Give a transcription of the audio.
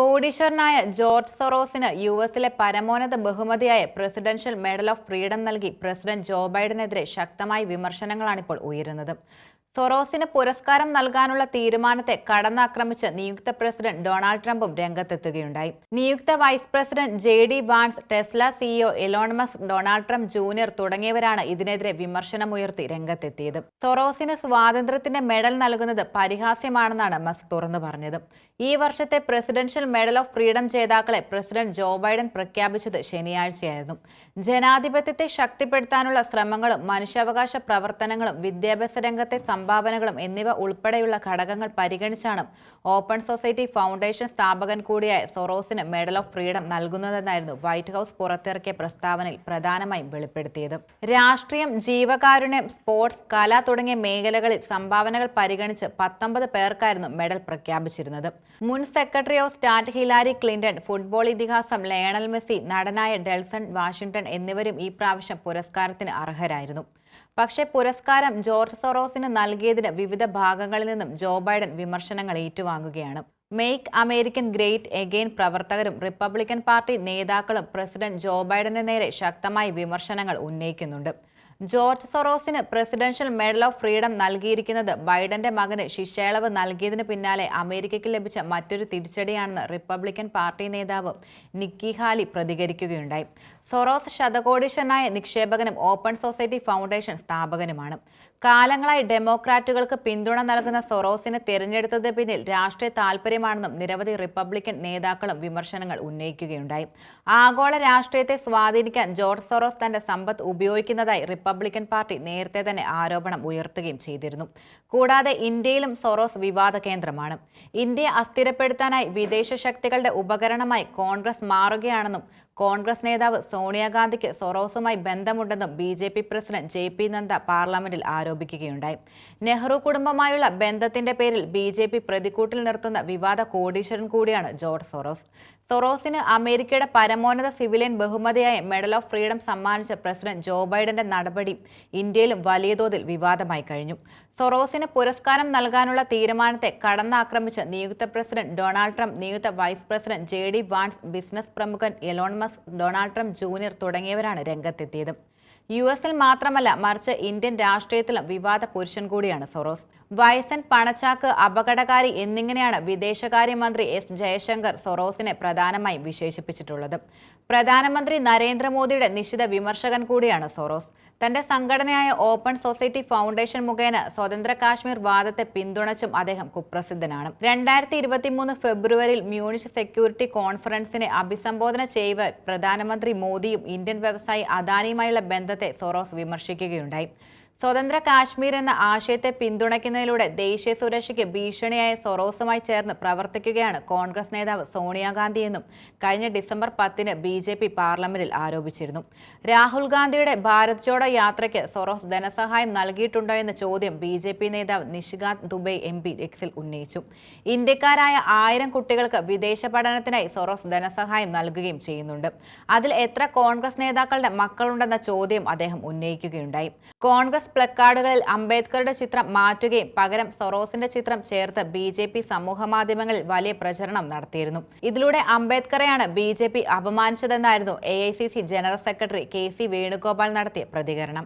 കോടീശ്വരനായ George സൊറോസിന് U എസിലെ പരമോന്നത ബഹുമതിയായ പ്രസിഡൻഷ്യൽ മെഡൽ ഓഫ് ഫ്രീഡം നൽകി പ്രസിഡന്റ് ജോ ബൈഡനെതിരെ ശക്തമായ വിമർശനങ്ങളാണിപ്പോൾ ഉയരുന്നത്. സൊറോസിന് പുരസ്കാരം നൽകാനുള്ള തീരുമാനത്തെ കടന്നാക്രമിച്ച് നിയുക്ത പ്രസിഡന്റ് ഡൊണാൾഡ് ട്രംപും രംഗത്തെത്തുകയുണ്ടായി. നിയുക്ത vice president J D Vance Tesla CEO Elon Musk Donald Trump junior തുടങ്ങിയവരാണ് ഇതിനെതിരെ വിമർശനമുയർത്തി രംഗത്തെത്തിയത്. സൊറോസിന് സ്വാതന്ത്ര്യത്തിന്റെ മെഡൽ നൽകുന്നത് പരിഹാസ്യമാണെന്നാണ് മസ്ക് തുറന്നു പറഞ്ഞത്. ഈ വർഷത്തെ പ്രസിഡൻഷ്യൽ മെഡൽ ഓഫ് ഫ്രീഡം ജേതാക്കളെ പ്രസിഡന്റ് ജോ ബൈഡൻ പ്രഖ്യാപിച്ചത് ശനിയാഴ്ചയായിരുന്നു. ജനാധിപത്യത്തെ ശക്തിപ്പെടുത്താനുള്ള ശ്രമങ്ങളും മനുഷ്യാവകാശ പ്രവർത്തനങ്ങളും വിദ്യാഭ്യാസ രംഗത്തെ സംഭാവനകളും എന്നിവ ഉൾപ്പെടെയുള്ള ഘടകങ്ങൾ പരിഗണിച്ചാണ് ഓപ്പൺ സൊസൈറ്റി ഫൗണ്ടേഷൻ സ്ഥാപകൻ കൂടിയായ സൊറോസിന് മെഡൽ ഓഫ് ഫ്രീഡം നൽകുന്നതെന്നായിരുന്നു വൈറ്റ് ഹൗസ് പുറത്തിറക്കിയ പ്രസ്താവനയിൽ പ്രധാനമായും വെളിപ്പെടുത്തിയത്. രാഷ്ട്രീയം ജീവകാരുണ്യം സ്പോർട്സ് കല തുടങ്ങിയ മേഖലകളിൽ സംഭാവനകൾ പരിഗണിച്ച് പത്തൊമ്പത് പേർക്കായിരുന്നു മെഡൽ പ്രഖ്യാപിച്ചിരുന്നത്. മുൻ secretary of state Hillary Clinton football ഇതിഹാസം ലയണൽ മെസ്സി നടനായ ഡെൽസൺ വാഷിംഗ്ടൺ എന്നിവരും ഈ പ്രാവശ്യം പുരസ്കാരത്തിന് അർഹരായിരുന്നു. പക്ഷേ പുരസ്കാരം ജോർജ് സൊറോസിന് നൽകിയതിന് വിവിധ ഭാഗങ്ങളിൽ നിന്നും ജോ ബൈഡൻ വിമർശനങ്ങൾ ഏറ്റുവാങ്ങുകയാണ്. മെയ്ക്ക് അമേരിക്കൻ ഗ്രേറ്റ് എഗെയിൻ പ്രവർത്തകരും റിപ്പബ്ലിക്കൻ പാർട്ടി നേതാക്കളും പ്രസിഡന്റ് ജോ ബൈഡന് നേരെ ശക്തമായ വിമർശനങ്ങൾ ഉന്നയിക്കുന്നുണ്ട്. ജോർജ് സൊറോസിന് പ്രസിഡൻഷ്യൽ മെഡൽ ഓഫ് ഫ്രീഡം നൽകിയിരിക്കുന്നത് ബൈഡന്റെ മകന് ശിക്ഷയളവ് നൽകിയതിനു പിന്നാലെ അമേരിക്കയ്ക്ക് ലഭിച്ച മറ്റൊരു തിരിച്ചടിയാണെന്ന് റിപ്പബ്ലിക്കൻ പാർട്ടി നേതാവ് നിക്കി ഹാലി പ്രതികരിക്കുകയുണ്ടായി. സൊറോസ് ശതകോടീശ്വരനായ നിക്ഷേപകനും ഓപ്പൺ സൊസൈറ്റി ഫൗണ്ടേഷൻ സ്ഥാപകനുമാണ്. കാലങ്ങളായി ഡെമോക്രാറ്റുകൾക്ക് പിന്തുണ നൽകുന്ന സൊറോസിനെ തിരഞ്ഞെടുത്തത് പിന്നിൽ രാഷ്ട്രീയ താൽപര്യമാണെന്നും നിരവധി റിപ്പബ്ലിക്കൻ നേതാക്കളും വിമർശനങ്ങൾ ഉന്നയിക്കുകയുണ്ടായി. ആഗോള രാഷ്ട്രീയത്തെ സ്വാധീനിക്കാൻ ജോർജ് സൊറോസ് തന്റെ സമ്പത്ത് ഉപയോഗിക്കുന്നതായി റിപ്പബ്ലിക്കൻ പാർട്ടി നേരത്തെ തന്നെ ആരോപണം ഉയർത്തുകയും ചെയ്തിരുന്നു. കൂടാതെ ഇന്ത്യയിലും സൊറോസ് വിവാദ കേന്ദ്രമാണ്. ഇന്ത്യയെ അസ്ഥിരപ്പെടുത്താനായി വിദേശ ശക്തികളുടെ ഉപകരണമായി കോൺഗ്രസ് മാറുകയാണെന്നും കോൺഗ്രസ് നേതാവ് സോണിയാഗാന്ധിക്ക് സൊറോസുമായി ബന്ധമുണ്ടെന്നും B J P president J P Nadda പാർലമെന്റിൽ ആരോപിക്കുകയുണ്ടായി. നെഹ്റു കുടുംബമായുള്ള ബന്ധത്തിന്റെ പേരിൽ ബി ജെ പി പ്രതിക്കൂട്ടിൽ നിർത്തുന്ന വിവാദ കോടീശ്വരൻ കൂടിയാണ് ജോർജ് സൊറോസ്. സൊറോസിന് അമേരിക്കയുടെ പരമോന്നത സിവിലിയൻ ബഹുമതിയായ മെഡൽ ഓഫ് ഫ്രീഡം സമ്മാനിച്ച പ്രസിഡന്റ് ജോ ബൈഡന്റെ നടപടി ഇന്ത്യയിലും വലിയ തോതിൽ വിവാദമായി കഴിഞ്ഞു. സൊറോസിന് പുരസ്കാരം നൽകാനുള്ള തീരുമാനത്തെ കടന്നാക്രമിച്ച് നിയുക്ത പ്രസിഡന്റ് ഡൊണാൾഡ് ട്രംപ് നിയുക്ത vice president J D Vance business പ്രമുഖൻ Elon Musk Donald Trump junior തുടങ്ങിയവരാണ് രംഗത്തെത്തിയത്. യു എസിൽ മാത്രമല്ല മറിച്ച് ഇന്ത്യൻ രാഷ്ട്രീയത്തിലും വിവാദ പുരുഷൻ കൂടിയാണ് സൊറോസ്. വയസ്സൻ പണച്ചാക്ക് അപകടകാരി എന്നിങ്ങനെയാണ് വിദേശകാര്യമന്ത്രി എസ് ജയശങ്കർ സൊറോസിനെ പ്രധാനമായി വിശേഷിപ്പിച്ചിട്ടുള്ളത്. പ്രധാനമന്ത്രി നരേന്ദ്രമോദിയുടെ നിശിത വിമർശകൻ കൂടിയാണ് സൊറോസ്. തന്റെ സംഘടനയായ ഓപ്പൺ സൊസൈറ്റി ഫൗണ്ടേഷൻ മുഖേന സ്വതന്ത്ര കാശ്മീർ വാദത്തെ പിന്തുണച്ചും അദ്ദേഹം കുപ്രസിദ്ധനാണ്. രണ്ടായിരത്തി ഇരുപത്തിമൂന്ന് ഫെബ്രുവരിയിൽ മ്യൂണിഷ് സെക്യൂരിറ്റി കോൺഫറൻസിനെ അഭിസംബോധന ചെയ്യവെ പ്രധാനമന്ത്രി മോദിയും ഇന്ത്യൻ വ്യവസായി അദാനിയുമായുള്ള ബന്ധത്തെ സൊറോസ് വിമർശിക്കുകയുണ്ടായി. സ്വതന്ത്ര കാശ്മീർ എന്ന ആശയത്തെ പിന്തുണയ്ക്കുന്നതിലൂടെ ദേശീയ സുരക്ഷയ്ക്ക് ഭീഷണിയായ സൊറോസുമായി ചേർന്ന് പ്രവർത്തിക്കുകയാണ് കോൺഗ്രസ് നേതാവ് സോണിയാഗാന്ധി എന്നും കഴിഞ്ഞ ഡിസംബർ പത്തിന് ബി ജെ പി പാർലമെന്റിൽ ആരോപിച്ചിരുന്നു. രാഹുൽ ഗാന്ധിയുടെ ഭാരത് ജോഡോ യാത്രയ്ക്ക് സൊറോസ് ധനസഹായം നൽകിയിട്ടുണ്ടോ എന്ന ചോദ്യം ബി ജെ പി നേതാവ് നിഷികാന്ത് ദുബൈ എം പി എക്സിൽ ഉന്നയിച്ചു. ഇന്ത്യക്കാരായ ആയിരം കുട്ടികൾക്ക് വിദേശ പഠനത്തിനായി സൊറോസ് ധനസഹായം നൽകുകയും ചെയ്യുന്നുണ്ട്. അതിൽ എത്ര കോൺഗ്രസ് നേതാക്കളുടെ മക്കളുണ്ടെന്ന ചോദ്യം അദ്ദേഹം ഉന്നയിക്കുകയുണ്ടായി. പ്ലക്കാർഡുകളിൽ അംബേദ്കറുടെ ചിത്രം മാറ്റുകയും പകരം സൊറോസിന്റെ ചിത്രം ചേർത്ത് ബി ജെ പി സമൂഹമാധ്യമങ്ങളിൽ വലിയ പ്രചരണം നടത്തിയിരുന്നു. ഇതിലൂടെ അംബേദ്കറെയാണ് B J P അപമാനിച്ചതെന്നായിരുന്നു A I C C general secretary K C Venugopal നടത്തിയ പ്രതികരണം.